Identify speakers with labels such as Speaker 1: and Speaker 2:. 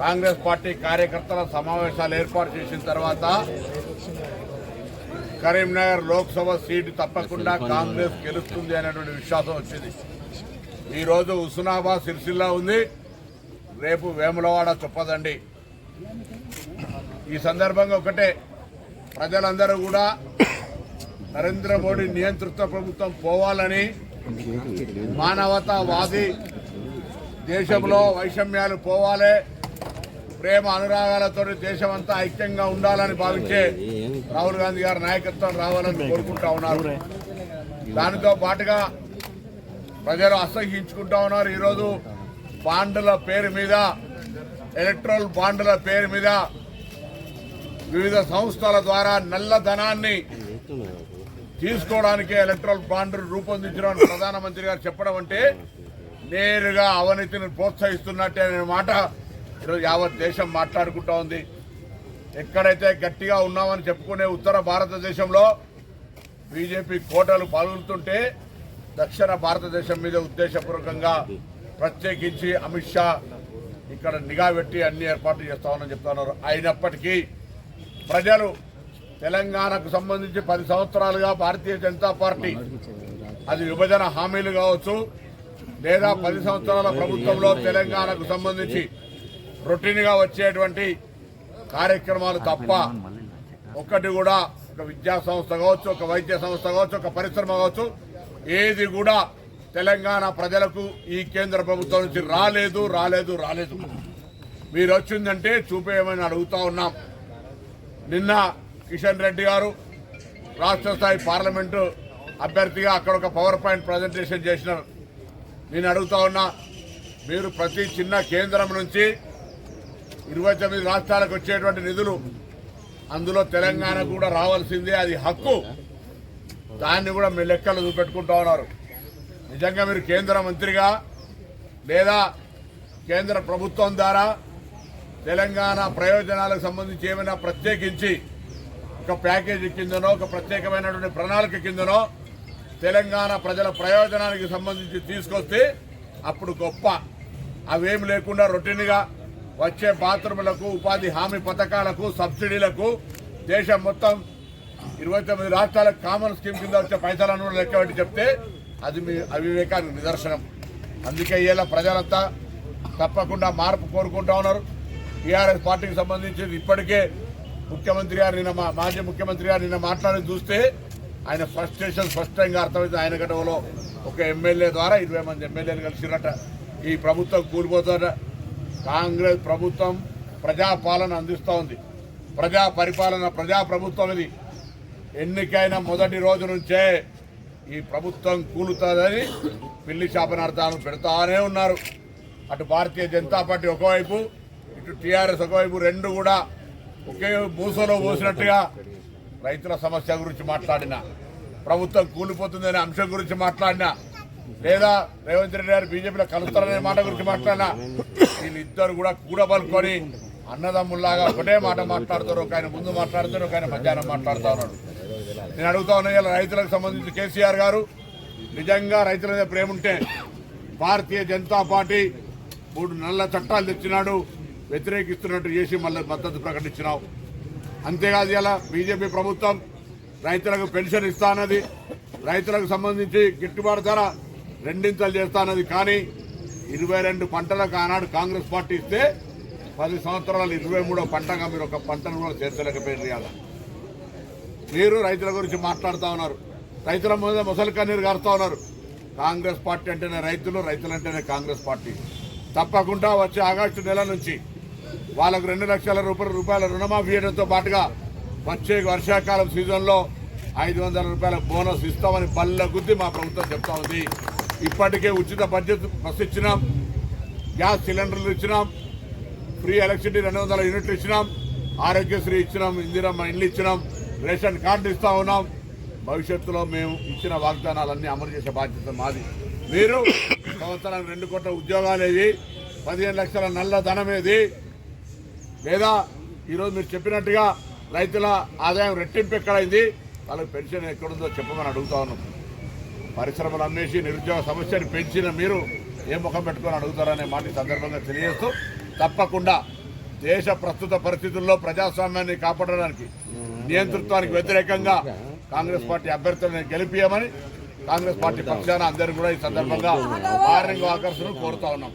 Speaker 1: Congress party కార్యకర్తల సమావేశాలు ఏర్పాటు చేసిన తర్వాత కరీంనగర్ లోక్సభ సీటు తప్పకుండా కాంగ్రెస్ గెలుస్తుంది అనేటువంటి విశ్వాసం వచ్చింది. ఈరోజు హుస్నాబాద్ సిరిసిల్ల ఉంది. రేపు వేములవాడ చొప్పదండి. ఈ సందర్భంగా ఒకటే ప్రజలందరూ కూడా నరేంద్ర మోడీ నియంతృత్వ ప్రభుత్వం పోవాలని మానవతావాది దేశంలో వైషమ్యాలు పోవాలి. ప్రేమ అనురాగాలతో దేశం అంతా ఐక్యంగా ఉండాలని భావించే రాహుల్ గాంధీ గారి నాయకత్వం రావాలని కోరుకుంటా ఉన్నారు. దానితో పాటుగా ప్రజలు అసహించుకుంటా ఉన్నారు. ఈరోజు బాండ్ల పేరు మీద ఎలక్ట్రల్ బాండ్ల పేరు మీద వివిధ సంస్థల ద్వారా నల్లధనాన్ని తీసుకోవడానికి ఎలక్ట్రల్ బాండ్ రూపొందించడం ప్రధానమంత్రి గారు చెప్పడం అంటే నేరుగా అవినీతిని ప్రోత్సహిస్తున్నట్టే అనే మాట ఈరోజు యావత్ దేశం మాట్లాడుకుంటా ఉంది. ఎక్కడైతే గట్టిగా ఉన్నామని చెప్పుకునే ఉత్తర భారతదేశంలో బీజేపీ కోటలు పాల్గొంటుంటే దక్షిణ భారతదేశం మీద ఉద్దేశపూర్వకంగా ప్రత్యేకించి అమిత్ షా ఇక్కడ నిఘా పెట్టి అన్ని ఏర్పాట్లు చేస్తామని చెప్తున్నారు అయినప్పటికీ ప్రజలు తెలంగాణకు సంబంధించి పది సంవత్సరాలుగా భారతీయ జనతా పార్టీ అది విభజన హామీలు కావచ్చు లేదా పది సంవత్సరాల ప్రభుత్వంలో తెలంగాణకు సంబంధించి రొటీన్గా వచ్చేటువంటి కార్యక్రమాలు తప్ప ఒక్కటి కూడా ఒక విద్యా సంస్థ కావచ్చు ఒక వైద్య సంస్థ కావచ్చు ఒక పరిశ్రమ కావచ్చు ఏది కూడా తెలంగాణ ప్రజలకు ఈ కేంద్ర ప్రభుత్వం నుంచి రాలేదు రాలేదు రాలేదు. మీరు వచ్చిందంటే చూపేయమని అడుగుతా ఉన్నాం. నిన్న కిషన్ రెడ్డి గారు రాష్ట్ర స్థాయి పార్లమెంటు అభ్యర్థిగా అక్కడ ఒక పవర్ పాయింట్ ప్రజెంటేషన్ చేసినారు. నేను అడుగుతా ఉన్నా మీరు ప్రతి చిన్న కేంద్రం నుంచి ఇరవై తొమ్మిది రాష్ట్రాలకు వచ్చేటువంటి నిధులు అందులో తెలంగాణ కూడా రావాల్సిందే అది హక్కు. దాన్ని కూడా మీ లెక్కలు చూపెట్టుకుంటా ఉన్నారు. నిజంగా మీరు కేంద్ర మంత్రిగా లేదా కేంద్ర ప్రభుత్వం ద్వారా తెలంగాణ ప్రయోజనాలకు సంబంధించి ఏమైనా ప్రత్యేకించి ఒక ప్యాకేజీ కిందనో ఒక ప్రత్యేకమైనటువంటి ప్రణాళిక కిందనో తెలంగాణ ప్రజల ప్రయోజనానికి సంబంధించి తీసుకొస్తే అప్పుడు గొప్ప. అవేం లేకుండా రొటీన్గా వచ్చే బాత్రూములకు ఉపాధి హామీ పథకాలకు సబ్సిడీలకు దేశం మొత్తం ఇరవై తొమ్మిది రాష్ట్రాలకు కామన్ స్కీమ్ కింద వచ్చే పైసలను కూడా లెక్క పెట్టి చెప్తే అది మీ అవివేకానికి నిదర్శనం. అందుకే ఇలా ప్రజలంతా తప్పకుండా మార్పు కోరుకుంటా ఉన్నారు. టీఆర్ఎస్ పార్టీకి సంబంధించి ఇప్పటికే ముఖ్యమంత్రి గారు నిన్న మాజీ ముఖ్యమంత్రి గారు నిన్న మాట్లాడి చూస్తే ఆయన ఫ్రస్ట్రేషన్ స్పష్టంగా అర్థమైంది ఆయన గడవలో ఒక ఎమ్మెల్యే ద్వారా ఇరవై మంది ఎమ్మెల్యేలు కలిసిరట. ఈ ప్రభుత్వం కూలిపోతుందట. కాంగ్రెస్ ప్రభుత్వం ప్రజాపాలన అందిస్తూ ఉంది. ప్రజా పరిపాలన ప్రజా ప్రభుత్వం ఇది. ఎన్నికైన మొదటి రోజు నుంచే ఈ ప్రభుత్వం కూలుతుందని పిల్లి శాపనార్థాలు పెడతానే ఉన్నారు. అటు భారతీయ జనతా పార్టీ ఒకవైపు ఇటు టీఆర్ఎస్ ఒకవైపు రెండు కూడా ఒకే మూసలో పోసినట్టుగా రైతుల సమస్య గురించి మాట్లాడినా ప్రభుత్వం కూలిపోతుందనే అంశం గురించి మాట్లాడినా లేదా రేవంత్ రెడ్డి గారు బీజేపీలో కలుస్తారనే మాట గురించి మాట్లాడినా వీళ్ళిద్దరు కూడా కూడబలుకొని అన్నదమ్ముల్లాగా ఒకటే మాట మాట్లాడుతారు ఒక ఆయన ముందు మాట్లాడుతారు ఒక ఆయన మధ్యాహ్నం మాట్లాడుతూ ఉన్నాడు. నేను అడుగుతా ఉన్నా ఇలా రైతులకు సంబంధించి కేసీఆర్ గారు నిజంగా రైతుల మీద ప్రేమ ఉంటే భారతీయ జనతా పార్టీ మూడు నల్ల చట్టాలు తెచ్చినాడు వ్యతిరేకిస్తున్నట్టు చేసి మళ్ళీ మద్దతు ప్రకటించినావు. అంతేకాదు ఇలా బీజేపీ ప్రభుత్వం రైతులకు పెన్షన్ ఇస్తానది రైతులకు సంబంధించి గిట్టుబాటు ధర రెండింతలు చేస్తానది కానీ ఇరవై రెండు పంటలకు ఆనాడు కాంగ్రెస్ పార్టీ ఇస్తే పది సంవత్సరాలు ఇరవై మూడో పంటగా మీరు ఒక పంటను కూడా చేర్చలేకపోయింది కదా మీరు రైతుల గురించి మాట్లాడుతూ ఉన్నారు. రైతుల మీద ముసలి కన్నీరు గారుతా ఉన్నారు. కాంగ్రెస్ పార్టీ అంటేనే రైతులు రైతులంటేనే కాంగ్రెస్ పార్టీ. తప్పకుండా వచ్చే ఆగస్టు నెల నుంచి వాళ్ళకు రెండు లక్షల రూపాయల రూపాయల రుణమాఫీ చేయడంతో పాటుగా వచ్చే వర్షాకాలం సీజన్లో ఐదు వందల రూపాయల బోనస్ ఇస్తామని బల్ల గుద్ది మా ప్రభుత్వం చెప్తా ఉంది. ఇప్పటికే ఉచిత బడ్జెట్ బస్సు ఇచ్చినాం గ్యాస్ సిలిండర్లు ఇచ్చినాం ఫ్రీ ఎలక్ట్రిసిటీ రెండు వందల యూనిట్లు ఇచ్చినాం ఆరోగ్యశ్రీ ఇచ్చినాం ఇందిరమ్మ ఇండ్లు ఇచ్చినాం రేషన్ కార్డు ఇస్తా ఉన్నాం. భవిష్యత్తులో మేము ఇచ్చిన వాగ్దానాలన్నీ అమలు చేసే బాధ్యత మాది. మీరు సంవత్సరానికి రెండు కోట్ల ఉద్యోగాలు ఏది పదిహేను లక్షల నల్ల ధనం ఏది లేదా ఈరోజు మీరు చెప్పినట్టుగా రైతుల ఆదాయం రెట్టింపు ఎక్కడైంది? వాళ్ళకి పెన్షన్ ఎక్కడుందో చెప్పమని అడుగుతా ఉన్నాం. పరిశ్రమలు అమ్మేసి నిరుద్యోగ సమస్యను పెంచిన మీరు ఏ ముఖం పెట్టుకొని అడుగుతారనే మాట సందర్భంగా తెలియజేస్తూ తప్పకుండా దేశ ప్రస్తుత పరిస్థితుల్లో ప్రజాస్వామ్యాన్ని కాపాడడానికి నియంతృత్వానికి వ్యతిరేకంగా కాంగ్రెస్ పార్టీ అభ్యర్థులను గెలిపియమని కాంగ్రెస్ పార్టీ పక్షాన అందరూ కూడా ఈ సందర్భంగా వార్నింగ్ వాకర్స్ కోరుతా ఉన్నాం.